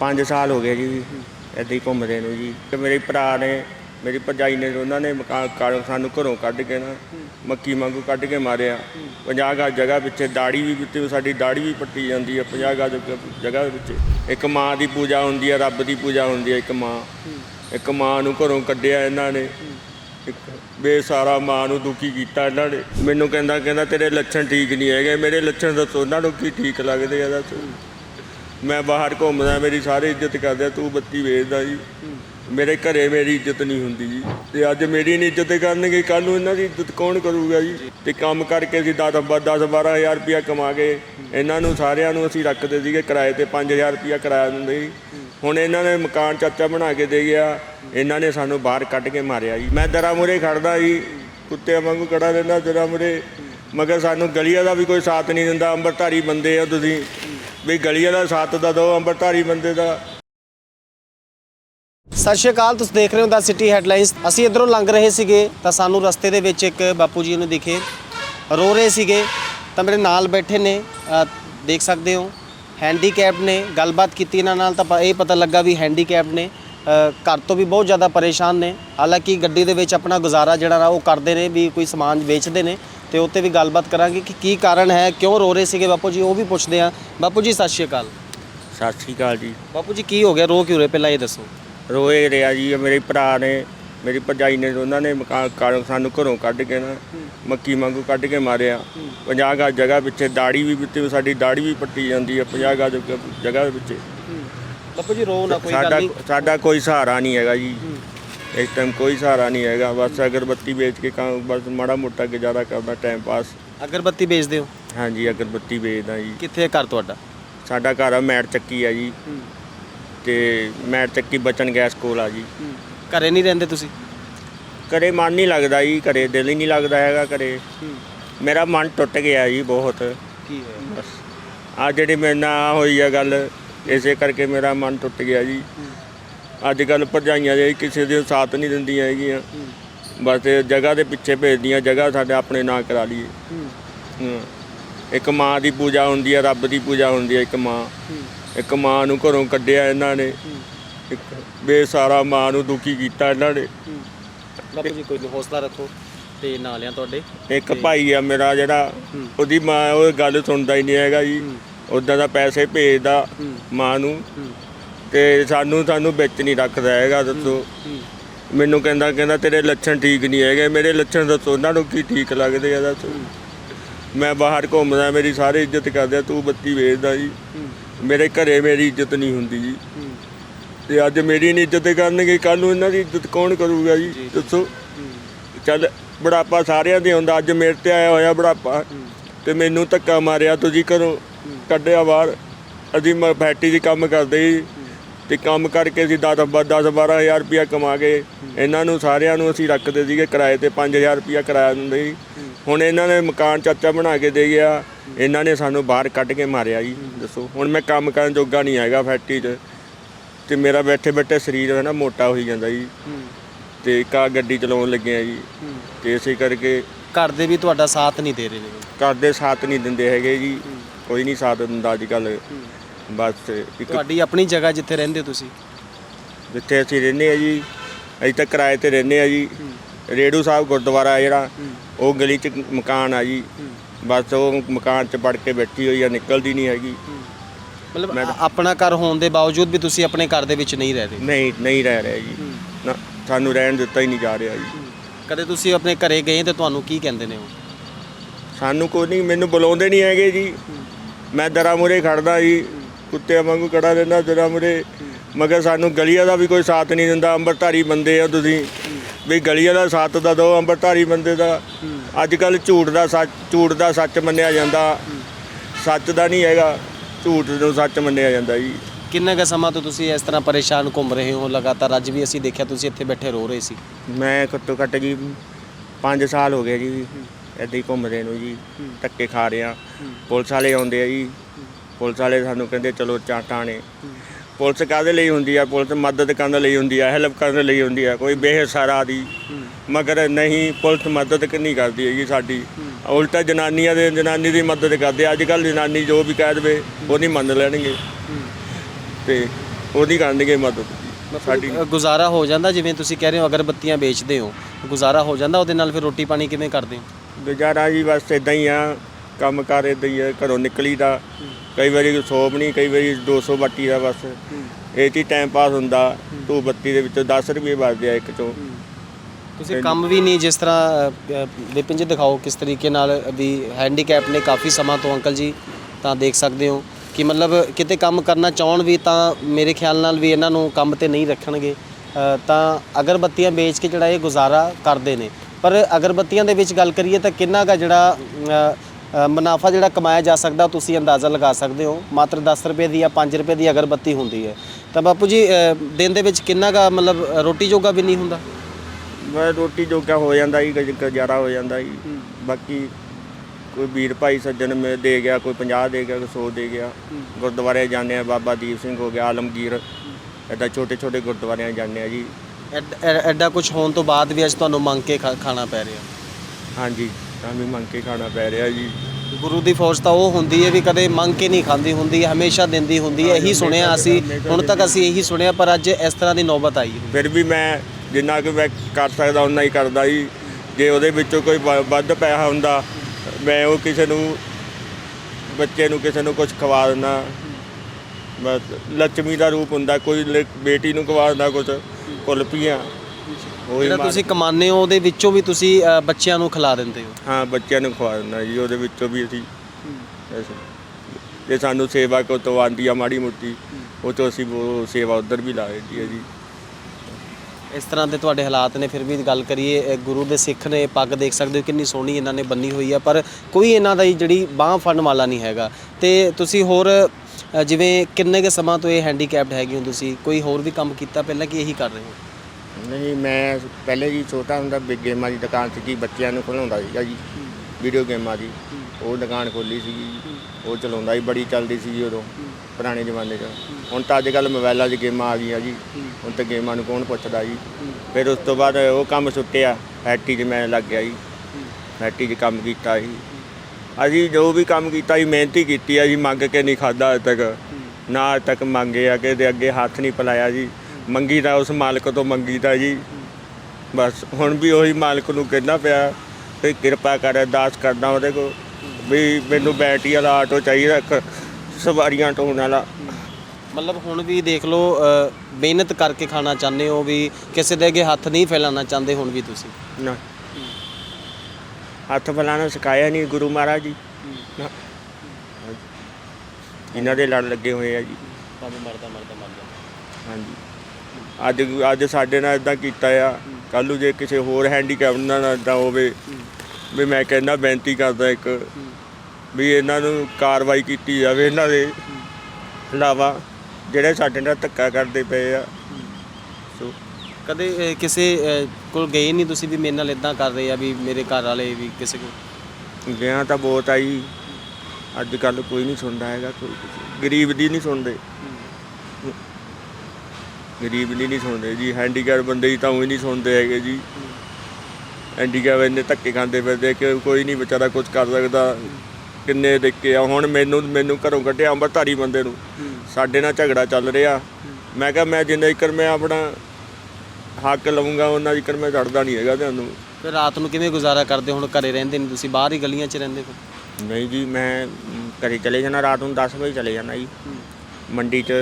5 ਸਾਲ ਹੋ ਗਏ ਜੀ ਇੱਦਾਂ ਹੀ ਘੁੰਮਦੇ ਨੂੰ ਜੀ। ਤੇ ਮੇਰੇ ਭਰਾ ਨੇ, ਮੇਰੀ ਭਰਜਾਈ ਨੇ ਉਹਨਾਂ ਨੇ ਮਕਾਨ ਕਾਲ ਸਾਨੂੰ ਘਰੋਂ ਕੱਢ ਕੇ ਨਾ ਮੱਕੀ ਵਾਂਗੂ ਕੱਢ ਕੇ ਮਾਰਿਆ। 50 ਗਜ ਜਗ੍ਹਾ ਪਿੱਛੇ ਦਾੜੀ ਵੀ ਵਿੱਚ ਸਾਡੀ ਦਾੜੀ ਵੀ ਪੱਟੀ ਜਾਂਦੀ ਹੈ 50 ਗਜ ਜਗ੍ਹਾ ਦੇ ਵਿੱਚ ਇੱਕ ਮਾਂ ਦੀ ਪੂਜਾ ਹੁੰਦੀ ਹੈ ਰੱਬ ਦੀ ਪੂਜਾ ਹੁੰਦੀ ਹੈ ਇੱਕ ਮਾਂ। ਇੱਕ ਮਾਂ ਨੂੰ ਘਰੋਂ ਕੱਢਿਆ ਇਹਨਾਂ ਨੇ। ਇੱਕ ਬੇਸਾਰਾ ਮਾਂ ਨੂੰ ਦੁਖੀ ਕੀਤਾ ਇਹਨਾਂ ਨੇ। ਮੈਨੂੰ ਕਹਿੰਦਾ ਕਹਿੰਦਾ ਤੇਰੇ ਲੱਛਣ ਠੀਕ ਨਹੀਂ ਹੈਗੇ, ਮੇਰੇ ਲੱਛਣ ਦੱਸੋ, ਉਹਨਾਂ ਨੂੰ ਕੀ ਠੀਕ ਲੱਗਦੇ ਆ ਦੱਸੋ। ਮੈਂ ਬਾਹਰ ਘੁੰਮਦਾ, ਮੇਰੀ ਸਾਰੇ ਇੱਜ਼ਤ ਕਰਦਾ, ਤੂੰ ਬੱਤੀ ਵੇਚਦਾ ਜੀ। ਮੇਰੇ ਘਰੇ ਮੇਰੀ ਇੱਜ਼ਤ ਨਹੀਂ ਹੁੰਦੀ ਜੀ। ਤੇ ਅੱਜ ਮੇਰੀ ਨਹੀਂ ਇੱਜ਼ਤ ਕਰਨਗੇ ਕੱਲ ਨੂੰ ਇਹਨਾਂ ਦੀ ਇੱਜ਼ਤ ਕੌਣ ਕਰੂਗਾ ਜੀ? ਤੇ ਕੰਮ ਕਰਕੇ ਅਸੀਂ 10 10 12000 ਰੁਪਇਆ ਕਮਾ ਕੇ ਇਹਨਾਂ ਨੂੰ ਸਾਰਿਆਂ ਨੂੰ ਅਸੀਂ ਰੱਖਦੇ ਸੀਗੇ, ਕਿਰਾਏ ਤੇ 5000 ਰੁਪਇਆ ਕਿਰਾਇਆ ਦਿੰਦੇ ਸੀ। ਹੁਣ ਇਹਨਾਂ ਨੇ ਮਕਾਨ ਚਾਚਾ ਬਣਾ ਕੇ ਦੇ ਗਿਆ, ਇਹਨਾਂ ਨੇ ਸਾਨੂੰ ਬਾਹਰ ਕੱਢ ਕੇ ਮਾਰਿਆ ਜੀ। ਮੈਂ ਦਰਾ ਮੂਰੇ ਖੜਦਾ ਜੀ ਕੁੱਤੇ ਵਾਂਗੂ ਖੜਾ ਰਹਿੰਦਾ ਦਰਾ ਮੂਰੇ ਮਗਰ ਸਾਨੂੰ ਗਲੀਆਂ ਦਾ ਵੀ ਕੋਈ ਸਾਥ ਨਹੀਂ ਦਿੰਦਾ ਅੰਮ੍ਰਿਤਧਾਰੀ ਬੰਦੇ ਆ ਤੁਸੀਂ। ਵੀ ਗਲੀਆਂ ਦਾ ਸਾਥ ਦਾ ਦਿਓ ਅੰਮ੍ਰਿਤਧਾਰੀ ਬੰਦੇ ਦਾ। ਸਤਿ ਸ਼੍ਰੀ ਅਕਾਲ, ਤੁਸੀਂ ਦੇਖ ਰਹੇ ਹੋ ਦਾ ਸਿਟੀ ਹੈਡਲਾਈਨਸ ਅਸੀਂ ਇਧਰੋਂ ਲੰਘ ਰਹੇ ਸੀਗੇ, ਤਾਂ ਸਾਨੂੰ ਰਸਤੇ ਦੇ ਵਿੱਚ ਇੱਕ ਬਾਪੂ ਜੀ ਨੂੰ ਦਿਖੇ, ਰੋ ਰਹੇ ਸੀਗੇ, ਤਾਂ ਮੇਰੇ ਨਾਲ ਬੈਠੇ ਨੇ ਦੇਖ ਸਕਦੇ ਹੋ ਹੈਂਡੀਕੈਪ ਨੇ, ਗੱਲਬਾਤ ਕੀਤੀ ਇਹਨਾਂ ਨਾਲ ਤਾਂ ਇਹ ਪਤਾ ਲੱਗਾ ਵੀ ਹੈਂਡੀਕੈਪ ਨੇ ਘਰ ਤੋਂ ਵੀ ਬਹੁਤ ਜ਼ਿਆਦਾ ਪਰੇਸ਼ਾਨ ਨੇ। ਹਾਲਾਂਕਿ ਗੱਡੀ ਦੇ ਵਿੱਚ ਆਪਣਾ ਗੁਜ਼ਾਰਾ ਜਿਹੜਾ ਨਾ ਉਹ ਕਰਦੇ ਨੇ, ਵੀ ਕੋਈ ਸਮਾਨ ਵੇਚਦੇ ਨੇ ਤੇ ਉੱਤੇ ਵੀ ਗੱਲਬਾਤ ਕਰਾਂਗੇ ਕਿ ਕੀ ਕਾਰਨ ਹੈ ਕਿਉਂ ਰੋ ਰਹੇ ਸੀਗੇ ਬਾਪੂ ਜੀ ਉਹ ਵੀ ਪੁੱਛਦੇ ਆ ਬਾਪੂ ਜੀ ਸਤਿ ਸ਼੍ਰੀ ਅਕਾਲ। ਸਤਿ ਸ਼੍ਰੀ ਅਕਾਲ ਜੀ। ਬਾਪੂ ਜੀ ਕੀ ਹੋ ਗਿਆ? ਰੋ ਕਿਉਂ ਰਹੇ? ਪਹਿਲਾਂ ਇਹ ਦੱਸੋ। ਰੋਏ ਰਿਹਾ ਜੀ ਇਹ ਮੇਰੇ ਭਰਾ ਨੇ ਮੇਰੀ ਭਰਜਾਈ ਨੇ ਉਹਨਾਂ ਨੇ ਮਕਾਨ ਕਾਰ- ਸਾਨੂੰ ਘਰੋਂ ਕੱਢ ਕੇ ਨਾ ਮੱਕੀ ਵਾਂਗੂ ਕੱਢ ਕੇ ਮਾਰਿਆ। 50 ਗਜ ਜਗ੍ਹਾ ਪਿੱਛੇ ਦਾੜੀ ਵੀ ਵਿੱਚ ਸਾਡੀ ਦਾੜੀ ਵੀ ਪੱਟੀ ਜਾਂਦੀ ਹੈ 50 ਗਜ ਜਗ੍ਹਾ ਦੇ ਵਿੱਚ ਬਾਪੂ ਜੀ ਰੋ ਨਾ ਕੋਈ ਗੱਲ ਸਾਡਾ ਨਹੀਂ। ਸਾਡਾ ਕੋਈ ਸਹਾਰਾ ਨਹੀਂ ਹੈਗਾ ਜੀ। ਇਸ ਟਾਈਮ ਕੋਈ ਸਹਾਰਾ ਨਹੀਂ ਹੈਗਾ ਬਸ ਅਗਰਬੱਤੀ ਵੇਚ ਕੇ ਕੰਮ ਬਸ ਮਾੜਾ ਮੋਟਾ ਗੁਜ਼ਾਰਾ ਕਰਦਾ ਟਾਈਮ ਪਾਸ ਅਗਰਬੱਤੀ ਵੇਚਦੇ ਹੋ? ਹਾਂਜੀ ਅਗਰਬੱਤੀ ਵੇਚਦਾ ਜੀ। ਕਿੱਥੇ ਹੈ ਘਰ ਤੁਹਾਡਾ? ਸਾਡਾ ਘਰ ਆ ਮੈਟ ਚੱਕੀ ਆ ਜੀ। ਤੇ ਮੈਟ ਚੱਕੀ ਬਚਨ ਗੈਸ ਕੋਲ ਆ ਜੀ। ਘਰੇ ਨਹੀਂ ਰਹਿੰਦੇ ਤੁਸੀਂ? ਘਰੇ ਮਨ ਨਹੀਂ ਲੱਗਦਾ ਜੀ ਘਰੇ ਦਿਲ ਹੀ ਨਹੀਂ ਲੱਗਦਾ ਹੈਗਾ ਘਰੇ। ਮੇਰਾ ਮਨ ਟੁੱਟ ਗਿਆ ਜੀ ਬਹੁਤ। ਕੀ ਹੋਇਆ? ਬਸ। ਆ ਜਿਹੜੀ ਮੇਰੇ ਨਾਲ ਹੋਈ ਆ ਗੱਲ ਇਸੇ ਕਰਕੇ ਮੇਰਾ ਮਨ ਟੁੱਟ ਗਿਆ ਜੀ। ਅੱਜ ਕੱਲ ਭਰਜਾਈਆਂ ਦੇ ਕਿਸੇ ਦੇ ਸਾਥ ਨਹੀਂ ਦਿੰਦੀਆਂ ਹੈਗੀਆਂ। ਬਸ ਇਹ ਜਗ੍ਹਾ ਦੇ ਪਿੱਛੇ ਭੇਜਦੀਆਂ ਜਗ੍ਹਾ ਸਾਡੇ ਆਪਣੇ ਨਾਂ ਕਰਾ ਲਈਏ। ਹਾਂ। ਇੱਕ ਮਾਂ ਦੀ ਪੂਜਾ ਹੁੰਦੀ ਹੈ ਰੱਬ ਦੀ ਪੂਜਾ ਹੁੰਦੀ ਹੈ ਇੱਕ ਮਾਂ। ਇੱਕ ਮਾਂ ਨੂੰ ਘਰੋਂ ਕੱਢਿਆ ਇਹਨਾਂ ਨੇ। ਇੱਕ ਬੇਸਾਰਾ ਮਾਂ ਨੂੰ ਦੁਖੀ ਕੀਤਾ ਇਹਨਾਂ ਨੇ। ਬਾਪੂ ਜੀ ਕੋਈ ਨਹੀਂ ਹੌਸਲਾ ਰੱਖੋ ਤੇ ਨਾਲ ਆ ਤੁਹਾਡੇ। ਇੱਕ ਭਾਈ ਆ ਮੇਰਾ ਜਿਹੜਾ ਉਹਦੀ ਮਾਂ ਉਹ ਗੱਲ ਸੁਣਦਾ ਹੀ ਨਹੀਂ ਹੈਗਾ ਜੀ। ਉਦਾਂ ਦਾ ਪੈਸੇ ਭੇਜਦਾ ਮਾਂ ਨੂੰ। ਤੇ ਸਾਨੂੰ ਸਾਨੂੰ ਵਿੱਚ ਨਹੀਂ ਰੱਖਦਾ ਹੈਗਾ ਦੱਸੋ। ਮੈਨੂੰ ਕਹਿੰਦਾ ਕਹਿੰਦਾ ਤੇਰੇ ਲੱਛਣ ਠੀਕ ਨਹੀਂ ਹੈਗੇ ਮੇਰੇ ਲੱਛਣ ਦੱਸੋ ਉਹਨਾਂ ਨੂੰ ਕੀ ਠੀਕ ਲੱਗਦੇ ਆ ਦੱਸੋ। ਮੈਂ ਬਾਹਰ ਘੁੰਮਦਾ ਮੇਰੀ ਸਾਰੇ ਇੱਜ਼ਤ ਕਰਦੇ ਆ ਤੂੰ ਬੱਤੀ ਵੇਚਦਾ ਜੀ। ਮੇਰੇ ਘਰੇ ਮੇਰੀ ਇੱਜ਼ਤ ਨਹੀਂ ਹੁੰਦੀ ਜੀ। ਤੇ ਅੱਜ ਮੇਰੀ ਨਹੀਂ ਇੱਜ਼ਤ ਕਰਨਗੇ ਕੱਲ ਨੂੰ ਇਹਨਾਂ ਦੀ ਇੱਜ਼ਤ ਕੌਣ ਕਰੂਗਾ ਜੀ ਦੱਸੋ। ਚੱਲ ਬੁਢਾਪਾ ਸਾਰਿਆਂ ਦੇ ਹੁੰਦਾ ਅੱਜ ਮੇਰੇ ਤੇ ਆਇਆ ਹੋਇਆ ਬੁਢਾਪਾ। ਤੇ ਮੈਨੂੰ ਧੱਕਾ ਮਾਰਿਆ ਤੁਸੀਂ ਘਰੋਂ ਕੱਢਿਆ ਬਾਹਰ। ਅਸੀਂ ਫੈਕਟਰੀ 'ਚ ਕੰਮ ਕਰਦੇ ਸੀ ਤੇ ਕੰਮ ਕਰਕੇ ਅਸੀਂ 10 10 12000 ਰੁਪਇਆ ਕਮਾ ਕੇ ਇਹਨਾਂ ਨੂੰ ਸਾਰਿਆਂ ਨੂੰ ਅਸੀਂ ਰੱਖਦੇ ਸੀਗੇ ਕਿਰਾਏ ਤੇ 5000 ਰੁਪਇਆ ਕਿਰਾਇਆ ਦਿੰਦੇ ਸੀ। ਹੁਣ ਇਹਨਾਂ ਨੇ ਮਕਾਨ ਚਾਚਾ ਬਣਾ ਕੇ ਦੇ ਗਿਆ। ਇਹਨਾਂ ਨੇ ਸਾਨੂੰ ਬਾਹਰ ਕੱਢ ਕੇ ਮਾਰਿਆ ਜੀ ਦੱਸੋ। ਹੁਣ ਮੈਂ ਕੰਮ ਕਰਨ ਜੋਗਾ ਨਹੀਂ ਹੈਗਾ ਫੈਕਟਰੀ 'ਚ। ਤੇ ਮੇਰਾ ਬੈਠੇ ਬੈਠੇ ਸਰੀਰ ਹੈ ਨਾ ਮੋਟਾ ਹੋਈ ਜਾਂਦਾ ਜੀ। ਤੇ ਕਾ ਗੱਡੀ ਚਲਾਉਣ ਲੱਗੇ ਆ ਜੀ। ਤੇ ਇਸੇ ਕਰਕੇ ਘਰ ਦੇ ਵੀ ਤੁਹਾਡਾ ਸਾਥ ਨਹੀਂ ਦੇ ਰਹੇ ਨੇ। ਘਰ ਦੇ ਸਾਥ ਨਹੀਂ ਦਿੰਦੇ ਹੈਗੇ ਜੀ। ਕੋਈ ਨਹੀਂ ਸਾਥ ਦਿੰਦਾ ਅੱਜ ਕੱਲ ਬਸ ਇੱਕ ਤੁਹਾਡੀ ਆਪਣੀ ਜਗ੍ਹਾ ਜਿੱਥੇ ਰਹਿੰਦੇ ਹੋ ਤੁਸੀਂ? ਜਿੱਥੇ ਅਸੀਂ ਰਹਿੰਦੇ ਆ ਜੀ ਅਸੀਂ ਤਾਂ ਕਿਰਾਏ ਤੇ ਰਹਿੰਦੇ ਆ ਜੀ। ਰੇੜੂ ਸਾਹਿਬ ਗੁਰਦੁਆਰਾ ਹੈ ਜਿਹੜਾ ਉਹ ਗਲੀ 'ਚ ਮਕਾਨ ਆ ਜੀ। ਬਸ ਉਹ ਮਕਾਨ 'ਚ ਵੜ ਕੇ ਬੈਠੀ ਹੋਈ ਆ ਨਿਕਲਦੀ ਨਹੀਂ ਹੈਗੀ। ਮਤਲਬ ਆਪਣਾ ਘਰ ਹੋਣ ਦੇ ਬਾਵਜੂਦ ਵੀ ਤੁਸੀਂ ਆਪਣੇ ਘਰ ਦੇ ਵਿੱਚ ਨਹੀਂ ਰਹਿ ਰਹੇ? ਨਹੀਂ ਨਹੀਂ ਰਹਿ ਰਿਹਾ ਜੀ। ਨਾ ਸਾਨੂੰ ਰਹਿਣ ਦਿੱਤਾ ਹੀ ਨਹੀਂ ਜਾ ਰਿਹਾ ਜੀ। ਕਦੇ ਤੁਸੀਂ ਆਪਣੇ ਘਰੇ ਗਏ ਤੇ ਤੁਹਾਨੂੰ ਕੀ ਕਹਿੰਦੇ ਨੇ ਉਹ? ਸਾਨੂੰ ਕੋਈ ਨਹੀਂ ਮੈਨੂੰ ਬੁਲਾਉਂਦੇ ਨਹੀਂ ਹੈਗੇ ਜੀ। ਮੈਂ ਦਰਾ ਮੂਰੇ ਖੜਦਾ ਜੀ। ਕੁੱਤੇ ਵਾਂਗੂ ਖੜਾ ਰਹਿੰਦਾ ਦਰਾ ਮੂਰੇ ਮਗਰ ਸਾਨੂੰ ਗਲੀਆਂ ਦਾ ਵੀ ਕੋਈ ਸਾਥ ਨਹੀਂ ਦਿੰਦਾ ਅੰਮ੍ਰਿਤਧਾਰੀ ਬੰਦੇ ਆ ਤੁਸੀਂ। ਵੀ ਗਲੀਆਂ ਦਾ ਸਾਥ ਦਾ ਦਿਓ ਅੰਮ੍ਰਿਤਧਾਰੀ ਬੰਦੇ ਦਾ। ਅੱਜ ਕੱਲ ਝੂਠ ਦਾ ਸੱਚ ਝੂਠ ਦਾ ਸੱਚ ਮੰਨਿਆ ਜਾਂਦਾ। ਸੱਚ ਦਾ ਨਹੀਂ ਹੈਗਾ ਝੂਠ ਨੂੰ ਸੱਚ ਮੰਨਿਆ ਜਾਂਦਾ ਜੀ। ਕਿੰਨਾ ਕੁ ਸਮਾਂ ਤੋਂ ਤੁਸੀਂ ਇਸ ਤਰ੍ਹਾਂ ਪਰੇਸ਼ਾਨ ਘੁੰਮ ਰਹੇ ਹੋ? ਲਗਾਤਾਰ ਅੱਜ ਵੀ ਅਸੀਂ ਦੇਖਿਆ ਤੁਸੀਂ ਇੱਥੇ ਬੈਠੇ ਰੋ ਰਹੇ ਸੀ। ਮੈਂ ਘੱਟੋ ਘੱਟ ਜੀ 5 ਸਾਲ ਹੋ ਗਏ ਜੀ ਏਦਾਂ ਹੀ ਘੁੰਮਦੇ ਨੂੰ ਜੀ ਧੱਕੇ ਖਾ ਰਿਹਾ ਪੁਲਿਸ ਵਾਲੇ ਆਉਂਦੇ ਆ ਜੀ। ਪੁਲਿਸ ਵਾਲੇ ਸਾਨੂੰ ਕਹਿੰਦੇ ਚਲੋ ਚਾਟਾਣੇ ਪੁਲਿਸ ਕਾਹਦੇ ਲਈ ਹੁੰਦੀ ਆ? ਪੁਲਿਸ ਮਦਦ ਕਰਨ ਲਈ ਹੁੰਦੀ ਆ ਹੈਲਪ ਕਰਨ ਲਈ ਹੁੰਦੀ ਆ ਕੋਈ ਬੇਹਸਾਰਾ ਦੀ ਮਗਰ ਨਹੀਂ ਪੁਲਿਸ ਮਦਦ ਨਹੀਂ ਕਰਦੀ ਹੈਗੀ ਸਾਡੀ? ਉਲਟਾ ਜਨਾਨੀਆਂ ਦੇ ਜਨਾਨੀ ਦੀ ਮਦਦ ਕਰਦੇ। ਅੱਜ ਕੱਲ ਜਨਾਨੀ ਜੋ ਵੀ ਕਹਿ ਦੇਵੇ ਉਹ ਨਹੀਂ ਮੰਨ ਲੈਣਗੇ। ਤੇ ਉਹਦੀ ਕਰਨਗੇ ਮਦਦ। ਸਾਡੀ ਗੁਜ਼ਾਰਾ ਹੋ ਜਾਂਦਾ ਜਿਵੇਂ ਤੁਸੀਂ ਕਹਿ ਰਹੇ ਹੋ ਅਗਰਬੱਤੀਆਂ ਵੇਚਦੇ ਹੋ। ਗੁਜ਼ਾਰਾ ਹੋ ਜਾਂਦਾ ਉਹਦੇ ਨਾਲ ਫਿਰ ਰੋਟੀ ਪਾਣੀ ਕਿਵੇਂ ਕਰਦੇ ਹੋ? ਗੁਜ਼ਾਰਾ ਜੀ ਬਸ ਇਦਾਂ ਹੀ ਆ। ਕੰਮ ਕਾਰ ਇਦਾਂ ਹੀ ਆ ਘਰੋਂ ਨਿਕਲੀਦਾ। ਕਈ ਵਾਰੀ 100 ਵੀ ਨਹੀਂ ਕਈ ਵਾਰੀ 200 ਬੱਤੀ ਦਾ ਬਸ। ਇਹ 'ਚ ਹੀ ਟਾਈਮ ਪਾਸ ਹੁੰਦਾ ਧੂਪ ਬੱਤੀ ਦੇ ਵਿੱਚੋਂ 10 ਰੁਪਏ ਬਚਦੇ ਆ ਇੱਕ ਚੋਂ। ਤੁਸੀਂ ਕੰਮ ਵੀ ਨਹੀਂ ਜਿਸ ਤਰ੍ਹਾਂ ਅ, ਵਿਪਿਨ ਜੀ ਦਿਖਾਓ ਕਿਸ ਤਰੀਕੇ ਨਾਲ ਵੀ ਹੈਂਡੀਕੈਪ ਨੇ ਕਾਫੀ ਸਮਾਂ ਤੋਂ ਅੰਕਲ ਜੀ ਤਾਂ ਦੇਖ ਸਕਦੇ ਹੋ ਕਿ ਮਤਲਬ ਕਿਤੇ ਕੰਮ ਕਰਨਾ ਚਾਹਣ ਵੀ ਤਾਂ ਮੇਰੇ ਖਿਆਲ ਨਾਲ ਵੀ ਇਹਨਾਂ ਨੂੰ ਕੰਮ ਤੇ ਨਹੀਂ ਰੱਖਣਗੇ। ਅ, ਤਾਂ ਅਗਰਬੱਤੀਆਂ ਵੇਚ ਕੇ ਜਿਹੜਾ ਇਹ ਗੁਜ਼ਾਰਾ ਕਰਦੇ ਨੇ। ਪਰ ਅਗਰਬੱਤੀਆਂ ਦੇ ਵਿੱਚ ਗੱਲ ਕਰੀਏ ਤਾਂ ਕਿੰਨਾ ਦਾ ਜਿਹੜਾ ਅ, ਮੁਨਾਫਾ ਜਿਹੜਾ ਕਮਾਇਆ ਜਾ ਸਕਦਾ ਤੁਸੀਂ ਅੰਦਾਜ਼ਾ ਲਗਾ ਸਕਦੇ ਹੋ। ਮਾਤਰ 10 ਰੁਪਏ ਦੀ ਜਾਂ 5 ਰੁਪਏ ਦੀ ਅਗਰਬੱਤੀ ਹੁੰਦੀ ਹੈ। ਤਾਂ ਬਾਪੂ ਜੀ ਦਿਨ ਦੇ ਵਿੱਚ ਕਿੰਨਾ ਦਾ ਮਤਲਬ ਰੋਟੀ ਜੋਗਾ ਵੀ ਨਹੀਂ ਹੁੰਦਾ? ਬਸ ਰੋਟੀ ਜੋਗਾ ਹੋ ਜਾਂਦਾ ਜੀ ਗੁਜ਼- ਗੁਜ਼ਾਰਾ ਹੋ ਜਾਂਦਾ ਜੀ। ਬਾਕੀ ਕੋਈ ਵੀਰ ਭਾਈ ਸੱਜਣ ਮੇ ਦੇ ਗਿਆ ਕੋਈ 50 ਦੇ ਗਿਆ ਕੋਈ 100 ਦੇ ਗਿਆ। ਗੁਰਦੁਆਰੇ ਜਾਂਦੇ ਆ ਬਾਬਾ ਦੀਪ ਸਿੰਘ ਹੋ ਗਿਆ ਆਲਮਗੀਰ। ਇੱਦਾਂ ਛੋਟੇ ਛੋਟੇ ਗੁਰਦੁਆਰਿਆਂ ਜਾਂਦੇ ਆ ਜੀ। ਐਡ- ਐਡਾ ਕੁਝ ਹੋਣ ਤੋਂ ਬਾਅਦ ਵੀ ਅੱਜ ਤੁਹਾਨੂੰ ਮੰਗ ਕੇ ਖਾਣਾ ਪੈ ਰਿਹਾ। ਹਾਂਜੀ। ਤਾਂ ਵੀ ਮੰਗ ਕੇ ਖਾਣਾ ਪੈ ਰਿਹਾ ਜੀ। ਗੁਰੂ ਦੀ ਫੌਜ ਤਾਂ ਉਹ ਹੁੰਦੀ ਹੈ ਵੀ ਕਦੇ ਮੰਗ ਕੇ ਨਹੀਂ ਖਾਂਦੀ ਹੁੰਦੀ ਹੈ ਹਮੇਸ਼ਾ ਦਿੰਦੀ ਹੁੰਦੀ ਹੈ। ਇਹੀ ਸੁਣਿਆ ਅਸੀਂ ਹੁਣ ਤੱਕ ਅਸੀਂ ਇਹੀ ਸੁਣਿਆ ਪਰ ਅੱਜ ਇਸ ਤਰ੍ਹਾਂ ਦੀ ਨੌਬਤ ਆਈ ਹੈ। ਫਿਰ ਵੀ ਮੈਂ ਜਿੰਨਾ ਕਿ ਮੈਂ ਕਰ ਸਕਦਾ ਉਨਾ ਹੀ ਕਰਦਾ ਜੀ। ਜੇ ਉਹਦੇ ਵਿੱਚੋਂ ਕੋਈ ਵ- ਵੱਧ ਪੈਸਾ ਹੁੰਦਾ ਮੈਂ ਉਹ ਕਿਸੇ ਨੂੰ ਬੱਚੇ ਨੂੰ ਕਿਸੇ ਨੂੰ ਕੁਝ ਖਵਾ ਦਿੰਦਾ। ਬਸ ਲక్ష్ਮੀ ਦਾ ਰੂਪ ਹੁੰਦਾ ਕੋਈ ਲ- ਬੇਟੀ ਨੂੰ ਖਵਾ ਦਿੰਦਾ ਕੁਝ ਕੁਲਪੀਆਂ ਉਹੀ ਜਿਹੜਾ ਮਾਰ- ਤੁਸੀਂ ਕਮਾਉਂਦੇ ਹੋ ਉਹਦੇ ਵਿੱਚੋਂ ਵੀ ਤੁਸੀਂ ਅ, ਬੱਚਿਆਂ ਨੂੰ ਖਿਲਾ ਦਿੰਦੇ ਹੋ? ਹਾਂ ਬੱਚਿਆਂ ਨੂੰ ਖਵਾ ਦਿੰਦਾ ਜੀ ਉਹਦੇ ਵਿੱਚੋਂ ਵੀ ਅਸੀਂ ਜੇ ਸਾਨੂੰ ਸੇਵਾ ਕੋ ਤੋਂ ਆਉਂਦੀ ਆ ਮਾੜੀ ਮੋਟੀ ਉਹ ਤੋਂ ਅਸੀਂ ਉਹ ਸੇਵਾ ਉਧਰ ਵੀ ਲਾ ਦਿੱਤੀ ਹੈ ਜੀ। ਇਸ ਤਰ੍ਹਾਂ ਦੇ ਤੁਹਾਡੇ ਹਾਲਾਤ ਨੇ ਫਿਰ ਵੀ ਗੱਲ ਕਰੀਏ ਗੁਰੂ ਦੇ ਸਿੱਖ ਨੇ ਪੱਗ ਦੇਖ ਸਕਦੇ ਹੋ ਕਿੰਨੀ ਸੋਹਣੀ ਇਹਨਾਂ ਨੇ ਬੰਨੀ ਹੋਈ ਆ ਪਰ ਕੋਈ ਇਹਨਾਂ ਦਾ ਹੀ ਜਿਹੜੀ ਬਾਹ ਫੜਨ ਵਾਲਾ ਨਹੀਂ ਹੈਗਾ। ਤੇ ਤੁਸੀਂ ਹੋਰ ਅ, ਜਿਵੇਂ ਕਿੰਨੇ ਕੇ ਸਮਾਂ ਤੋਂ ਇਹ ਹੈਂਡੀਕੈਪਡ ਹੈਗੇ ਹੋ ਤੁਸੀਂ? ਕੋਈ ਹੋਰ ਵੀ ਕੰਮ ਕੀਤਾ ਪਹਿਲਾਂ ਕਿ ਇਹੀ ਕਰ ਰਹੇ ਹੋ? ਨਹੀਂ ਮੈਂ ਪਹਿਲੇ ਜੀ ਛੋਟਾ ਹੁੰਦਾ ਬਿਗ ਗੇਮਾਂ ਦੀ ਦੁਕਾਨ ਸੀ ਜੀ ਬੱਚਿਆਂ ਨੂੰ ਖਿਲਾਉਂਦਾ ਸੀਗਾ ਜੀ ਵੀਡੀਓ ਗੇਮਾਂ ਦੀ ਉਹ ਦੁਕਾਨ ਖੋਲੀ ਸੀਗੀ ਜੀ, ਉਹ ਚਲਾਉਂਦਾ ਸੀ, ਬੜੀ ਚੱਲਦੀ ਸੀ ਜੀ ਉਦੋਂ, ਪੁਰਾਣੇ ਜ਼ਮਾਨੇ 'ਚ। ਹੁਣ ਤਾਂ ਅੱਜ ਕੱਲ ਮੋਬਾਈਲਾਂ 'ਚ ਗੇਮਾਂ ਆ ਗਈਆਂ ਜੀ, ਹੁਣ ਤਾਂ ਗੇਮਾਂ ਨੂੰ ਕੌਣ ਪੁੱਛਦਾ ਜੀ? ਫਿਰ ਉਸ ਤੋਂ ਬਾਅਦ ਉਹ ਕੰਮ ਸੁੱਟਿਆ ਫੈਕਟਰੀ 'ਚ ਮੈਂ ਲੱਗ ਗਿਆ ਜੀ। ਫੈਕਟਰੀ 'ਚ ਕੰਮ ਕੀਤਾ ਜੀ। ਅਸੀਂ ਜੋ ਵੀ ਕੰਮ ਕੀਤਾ ਜੀ, ਮਿਹਨਤੀ ਕੀਤੀ ਆ ਜੀ, ਮੰਗ ਕੇ ਨਹੀਂ ਖਾਦਾ ਅਜੇ ਤੱਕ। ਨਾ ਅਜੇ ਤੱਕ ਮੰਗੇ ਆ ਕਿ ਦੇ ਅੱਗੇ ਹੱਥ ਨਹੀਂ ਪਲਾਇਆ ਜੀ। ਮੰਗੀ ਤਾਂ ਉਸ ਮਾਲਕ ਤੋਂ ਮੰਗੀ ਤਾਂ ਜੀ। ਬਸ ਹੁਣ ਵੀ ਉਹੀ ਮਾਲਕ ਨੂੰ ਕਹਿਣਾ ਪਿਆ ਵੀ ਕਿਰਪਾ ਕਰ ਅਰਦਾਸ ਕਰਦਾ ਉਹਦੇ ਕੋ ਵੀ ਮੈਨੂੰ ਬੈਟਰੀ ਵਾਲਾ ਆਟੋ ਚਾਹੀਦਾ ਇੱਕ ਸਵਾਰੀਆਂ ਢੋਣ ਵਾਲਾ। ਮਤਲਬ ਹੁਣ ਵੀ ਦੇਖ ਲਓ ਅ, ਮਿਹਨਤ ਕਰਕੇ ਖਾਣਾ ਚਾਹੁੰਦੇ ਹੋ ਵੀ ਕਿਸੇ ਦੇ ਅੱਗੇ ਹੱਥ ਨਹੀਂ ਫੈਲਾਉਣਾ ਚਾਹੁੰਦੇ ਹੁਣ ਵੀ ਤੁਸੀਂ? ਨਾ। ਹੱਥ ਫਲਾਣਾ ਸਿਖਾਇਆ ਨਹੀਂ ਗੁਰੂ ਮਹਾਰਾਜ ਜੀ। ਨਾ। ਇਹਨਾਂ ਦੇ ਲੜ ਲੱਗੇ ਹੋਏ ਆ ਜੀ। ਭਾਵੇਂ ਮਰਦਾ ਮਰਦਾ ਮਰ ਜਾਂਦਾ। ਹਾਂਜੀ। ਅੱਜ ਅੱਜ ਸਾਡੇ ਨਾਲ ਇਦਾਂ ਕੀਤਾ ਆ। ਕੱਲ੍ਹ ਨੂੰ ਜੇ ਕਿਸੇ ਹੋਰ ਹੈਂਡੀਕੈਪ ਨਾਲ ਇਦਾਂ ਹੋਵੇ ਵੀ ਮੈਂ ਕਹਿੰਦਾ ਬੇਨਤੀ ਕਰਦਾ ਇੱਕ ਵੀ ਇਹਨਾਂ ਨੂੰ ਕਾਰਵਾਈ ਕੀਤੀ ਜਾਵੇ ਇਹਨਾਂ ਦੇ ਇਲਾਵਾ ਜਿਹੜੇ ਸਾਡੇ ਨਾਲ ਧੱਕਾ ਕਰਦੇ ਪਏ ਆ। ਸੋ ਕਦੇ ਕਿਸੇ ਕੋਲ ਗਏ ਨਹੀਂ ਤੁਸੀਂ ਵੀ ਮੇਰੇ ਨਾਲ ਇਦਾਂ ਕਰ ਰਹੇ ਆ ਵੀ ਮੇਰੇ ਘਰ ਵਾਲੇ ਵੀ ਕਿਸੇ ਕੋਲ? ਗਿਆ ਤਾਂ ਬਹੁਤ ਆਈ। ਅੱਜ ਕੱਲ ਕੋਈ ਨਹੀਂ ਸੁਣਦਾ ਹੈਗਾ ਕੋਈ ਗਰੀਬ ਦੀ ਨਹੀਂ ਸੁਣਦੇ। ਗਰੀਬ ਦੀ ਨਹੀਂ ਸੁਣਦੇ ਜੀ। ਹੈਂਡੀਕੈਪ ਬੰਦੇ ਦੀ ਤਾਂ ਉਹ ਨਹੀਂ ਸੁਣਦੇ ਹੈਗੇ ਜੀ। ਹੈਂਡੀਕੈਪ ਇੰਨੇ ਧੱਕੇ ਖਾਂਦੇ ਫਿਰਦੇ ਕਿ ਕੋਈ ਨਹੀਂ ਵਿਚਾਰਾ ਕੁਝ ਕਰ ਸਕਦਾ। ਕਿੰਨੇ ਦੇਖੇ ਆ। ਹੁਣ ਮੈਨੂੰ ਮੈਨੂੰ ਘਰੋਂ ਕੱਢਿਆ ਅੰਮ੍ਰਿਤਧਾਰੀ ਬੰਦੇ ਨੂੰ। ਸਾਡੇ ਨਾਲ ਝਗੜਾ ਚੱਲ ਰਿਹਾ। ਮੈਂ ਕਿਹਾ ਮੈਂ ਜਿੰਨਾ ਚਿਰ ਮੈਂ ਆਪਣਾ ਹੱਕ ਲਵਾਂਗਾ ਉਹਨਾਂ ਚਿਰ ਮੈਂ ਛੱਡਦਾ ਨਹੀਂ ਹੈਗਾ ਤੁਹਾਨੂੰ। ਫਿਰ ਰਾਤ ਨੂੰ ਕਿਵੇਂ ਗੁਜ਼ਾਰਾ ਕਰਦੇ? ਹੁਣ ਘਰੇ ਰਹਿੰਦੇ ਨਹੀਂ ਤੁਸੀਂ ਬਾਹਰ ਹੀ ਗਲੀਆਂ 'ਚ ਰਹਿੰਦੇ ਫਿਰ? ਨਹੀਂ ਜੀ ਮੈਂ ਮ, ਘਰੇ ਚਲੇ ਜਾਣਾ। ਰਾਤ ਨੂੰ 10 ਵਜੇ ਚਲੇ ਜਾਣਾ ਜੀ। ਮੰਡੀ 'ਚ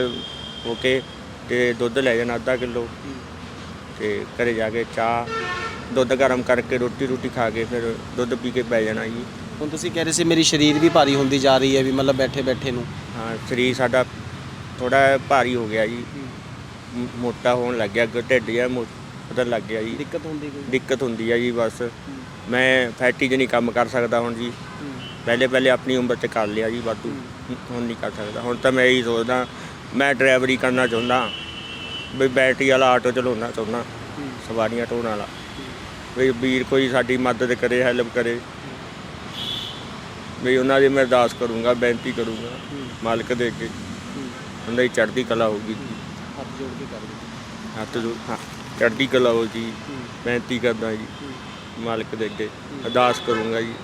ਹੋ ਕੇ ਤੇ ਦੁੱਧ ਲੈ ਜਾਣਾ ਅੱਧਾ ਕਿਲੋ ਤੇ ਘਰੇ ਜਾ ਕੇ ਚਾਹ ਦੁੱਧ ਗਰਮ ਕਰਕੇ ਰੋਟੀ ਰੋਟੀ ਖਾ ਕੇ ਫਿਰ ਦੁੱਧ ਪੀ ਕੇ ਪੈ ਜਾਣਾ ਜੀ। ਹੁਣ ਤੁਸੀਂ ਕਹਿ ਰਹੇ ਸੀ ਮੇਰੀ ਸਰੀਰ ਵੀ ਭਾਰੀ ਹੁੰਦੀ ਜਾ ਰਹੀ ਹੈ ਵੀ ਮਤਲਬ ਬੈਠੇ ਬੈਠੇ ਨੂੰ। ਹਾਂ ਸਰੀਰ ਸਾਡਾ ਥੋੜਾ ਭਾਰੀ ਹੋ ਗਿਆ ਜੀ। ਮ- ਮੋਟਾ ਹੋਣ ਲੱਗ ਗਿਆ ਢਿੱਡ ਜਿਹਾ ਮੋ- ਲੱਗ ਗਿਆ ਜੀ। ਦਿੱਕਤ ਹੁੰਦੀ ਕੋਈ? ਦਿੱਕਤ ਹੁੰਦੀ ਆ ਜੀ ਬਸ। ਮੈਂ ਫੈਕਟਰੀ 'ਚ ਨਹੀਂ ਕੰਮ ਕਰ ਸਕਦਾ ਹੁਣ ਜੀ। ਪਹਿਲੇ ਪਹਿਲੇ ਆਪਣੀ ਉਮਰ 'ਚ ਕਰ ਲਿਆ ਜੀ ਵਾਧੂ। ਹੁਣ ਨਹੀਂ ਕਰ ਸਕਦਾ। ਹੁਣ ਤਾਂ ਮੈਂ ਇਹੀ ਸੋਚਦਾ ਮੈਂ ਡਰਾਈਵਰੀ ਕਰਨਾ ਚਾਹੁੰਦਾ ਵੀ ਬੈਟਰੀ ਵਾਲਾ ਆਟੋ ਚਲਾਉਣਾ ਚਾਹੁੰਦਾ ਸਵਾਰੀਆਂ ਢੋਣ ਵਾਲਾ ਵੀ ਵੀਰ ਕੋਈ ਸਾਡੀ ਮਦਦ ਕਰੇ ਹੈਲਪ ਕਰੇ। ਵੀ ਉਹਨਾਂ ਦੀ ਮੈਂ ਅਰਦਾਸ ਕਰੂੰਗਾ ਬੇਨਤੀ ਕਰੂੰਗਾ ਮਾਲਕ ਦੇ ਅੱਗੇ। ਉਹਨਾਂ ਦੀ ਚੜ੍ਹਦੀ ਕਲਾ ਹੋਊਗੀ। ਜੀ ਹੱਥ ਜੋੜ ਕੇ ਕਰ ਦਿਓ। ਹੱਥ ਜੋ ਹਾਂ ਚੜ੍ਹਦੀ ਕਲਾ ਹੋ ਜੀ ਬੇਨਤੀ ਕਰਦਾ ਜੀ ਮਾਲਕ ਦੇ ਅੱਗੇ। ਅਰਦਾਸ ਕਰੂੰਗਾ ਜੀ।